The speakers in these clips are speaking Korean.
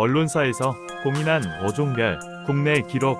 언론사에서 공인한 어종별 국내 기록.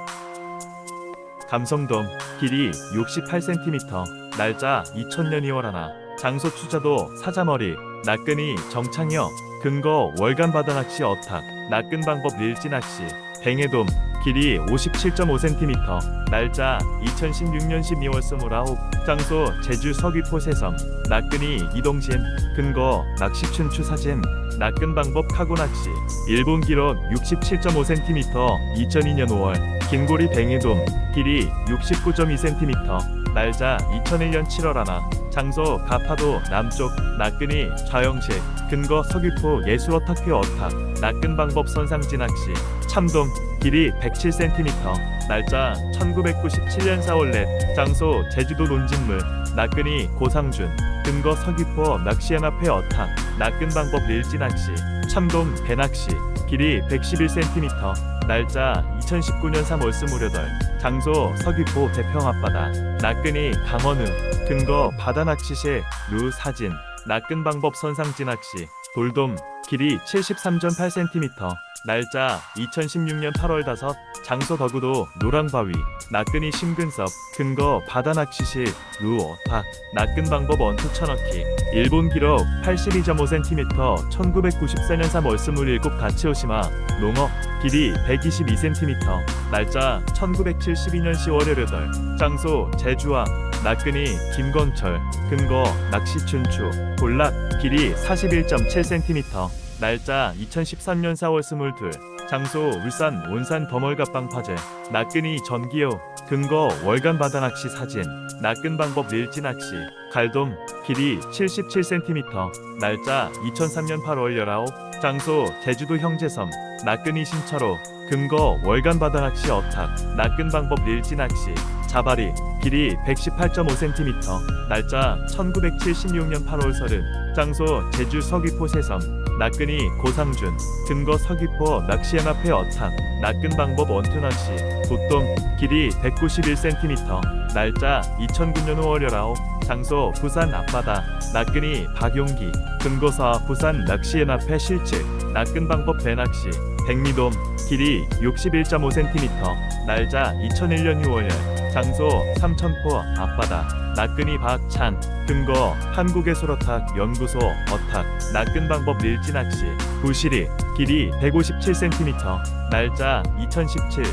감성돔 길이 68cm 날짜 2000년 2월 하나. 장소 투자도 사자머리 낚근이 정창여 근거 월간 바다 낚시 어탁. 낚근 방법 릴지 낚시. 뱅해돔 길이 57.5cm 날짜 2016년 12월 29 장소 제주 서귀포 세섬. 낚근이 이동심 근거 낚시 춘추 사진 낚근 방법 카고 낚시 일본 기록 67.5cm 2002년 5월. 긴고리 뱅해돔 길이 69.2cm 날짜 2001년 7월 하나. 장소 가파도 남쪽 낚근이 좌영식 근거 서귀포 예수어탁표 어탁. 낚근 방법 선상지 낚시 참돔 길이 107cm 날짜 1997년 4월 넷. 장소 제주도 논진물 낚근이 고상준. 근거 서귀포 낚시연합회 어탁 낚근 방법 릴지 낚시 참돔 배낚시 길이 111cm 날짜 2019년 3월 28 장소 서귀포 대평 앞바다. 낚근이 강원읍 근거 바다 낚시시 루 사진. 낚근 방법 선상지 낚시 돌돔 길이 73.8cm 날짜 2016년 8월 5 장소 더구도 노랑바위 낚근이 심근섭 근거 바다 낚시시 루 어탁 낚근 방법 원투 쳐넣기 일본 기록 82.5cm 1994년 3월 27 다치오시마 농어 길이 122cm 날짜 1972년 10월 18 장소 제주와 낚근이 김건철 근거 낚시춘추 볼락 길이 41.7cm 날짜 2013년 4월 22 장소 울산 온산 더멀갑방 파제 낚근이 전기요. 근거 월간 바다 낚시 사진. 낚근 방법 릴지 낚시. 갈돔 길이 77cm 날짜 2003년 8월 19 장소 제주도 형제섬. 낚근이 신차로. 근거 월간 바다 낚시 어탁. 낚근 방법 릴지 낚시. 자바리 길이 118.5cm 날짜 1976년 8월 30 장소 제주 서귀포 세섬 낚근이 고상준 근거 서귀포 낚시연합회 어탁 낚근 방법 원투낚시 도돔 길이 191cm 날짜 2009년 5월 19 장소 부산 앞바다 낚근이 박용기 근거사 부산 낚시연합회 실측 낚근 방법 배낚시 백미돔 길이 61.5cm 날짜 2001년 6월 장소 삼천포 앞바다 낚근이 박찬 근거 한국의 소로탁 연구소 어탁 낚근 방법 릴지 낚시 부시리 길이 157cm 날짜 2017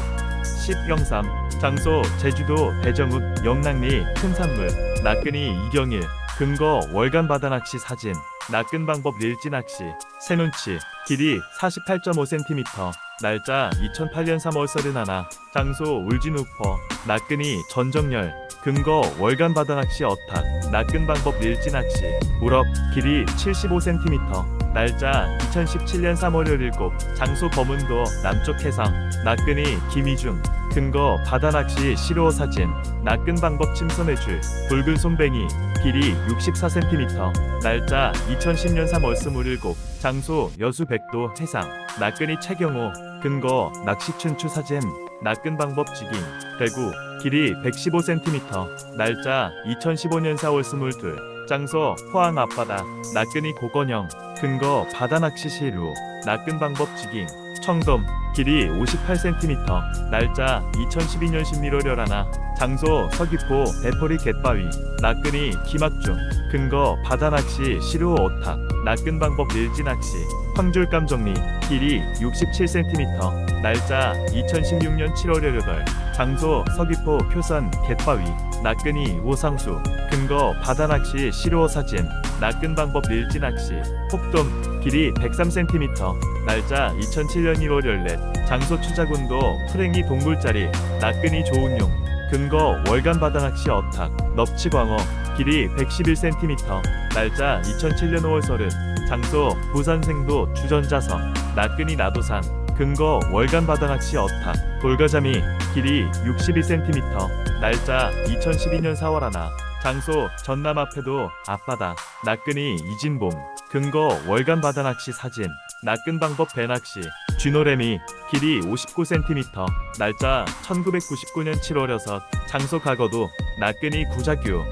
10영삼 장소 제주도 대정읍 영랑리 큰산물 낚근이 이경일 근거 월간 바다 낚시 사진 낚근 방법 릴지 낚시 새눈치 길이 48.5cm 날짜 2008년 3월 31 장소 울진우퍼 낚근이 전정열 근거 월간 바다 낚시 어탁 낚근 방법 릴지 낚시 우럭 길이 75cm 날짜 2017년 3월 17 장소 검은도 남쪽 해상 낚근이 김희중 근거 바다 낚시 시루어 사진 낚근 방법 침선해줄 붉은 손뱅이 길이 64cm 날짜 2010년 3월 27 장소 여수 백도 해상 낚근이 최경호 근거 낚시춘추 사진 낚근 방법 지깅 대구 길이 115cm 날짜 2015년 4월 22 장소 포항 앞바다 낚근이 고건영 근거 바다 낚시 시루 낚근 방법 지깅 청돔 길이 58cm 날짜 2012년 11월 11 장소 서귀포 대포리 갯바위 낚근이 기막중 근거 바다 낚시 시루 오탁 낚근 방법 릴지 낚시 황줄감 정리 길이 67cm 날짜 2016년 7월 8 장소 서귀포 표선 갯바위 낚근이 오상수 근거 바다 낚시 시루어 사진 낚근 방법 릴지 낚시 폭돔 길이 103cm 날짜 2007년 1월 14 장소 추자군도 프랭이 동굴자리 낚근이 좋은 용 근거 월간 바다 낚시 어탁 넙치광어 길이 111cm 날짜 2007년 5월 30 장소 부산 생도 주전자섬 낚근이 나도산 근거 월간 바다 낚시 어탁 돌가자미 길이 62cm 날짜 2012년 4월 하나 장소 전남 앞에도 앞바다 낚근이 이진봄 근거 월간 바다 낚시 사진 낚근 방법 배낚시 쥐노래미 길이 59cm 날짜 1999년 7월 6 장소 가거도 낚근이 구자규